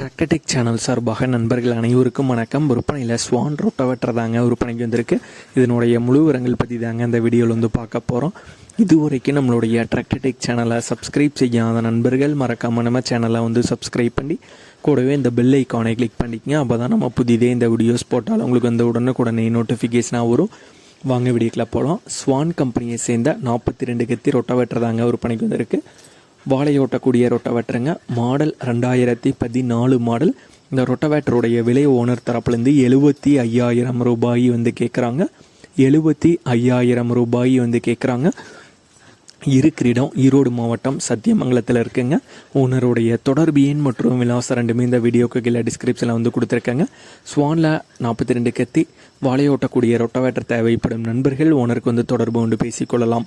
Tractor Tech channel சார்பாக நண்பர்கள் அனைவருக்கும் வணக்கம். விற்பனையில் ஸ்வான் ரொட்டவெட்டர் தாங்க விற்பனைக்கு வந்திருக்கு. இதனுடைய முழு விவரங்கள் பற்றி தாங்க இந்த வீடியோவில் வந்து பார்க்க போகிறோம் இதுவரைக்கும் நம்மளுடைய டிராக்டர்டெக் சேனலை சப்ஸ்கிரைப் செய்யாத நண்பர்கள் மறக்காம நம்ம சேனலை வந்து சப்ஸ்கிரைப் பண்ணி கூடவே இந்த பெல் ஐக்கானை கிளிக் பண்ணிக்கங்க. அப்போ தான் நம்ம புதிதே இந்த வீடியோஸ் போட்டாலும் உங்களுக்கு வந்து உடனுக்குடனே நோட்டிஃபிகேஷனாக வரும். வாங்க வீடியோக்கில் போகலாம் ஸ்வான் கம்பெனியை சேர்ந்த நாற்பத்தி ரெண்டு கத்தி ரொட்டவெட்டர் தாங்க விற்பனைக்கு வந்திருக்கு. வாழையோட்டக்கூடிய ரொட்டவேட்டருங்க. மாடல் ரெண்டாயிரத்தி பதினாலு மாடல். இந்த ரொட்டவேட்டருடைய விலை ஓனர் தரப்புலேருந்து எழுபத்தி ஐயாயிரம் ரூபாய் வந்து கேட்குறாங்க எழுபத்தி ஐயாயிரம் ரூபாய் வந்து கேட்குறாங்க இருக்கிற இடம் ஈரோடு மாவட்டம் சத்தியமங்கலத்தில் இருக்குங்க. ஓனருடைய தொடர்பு எண் மற்றும் விலாசம் ரெண்டுமே இந்த வீடியோக்கு கீழே டிஸ்கிரிப்ஷனில் வந்து கொடுத்துருக்கேங்க. ஸ்வானில் நாற்பத்தி ரெண்டு கத்தி. வாழையோட்டக்கூடிய ரொட்டவேட்டர் தேவைப்படும் நண்பர்கள் ஓனருக்கு வந்து தொடர்பு கொண்டு பேசிக்கொள்ளலாம்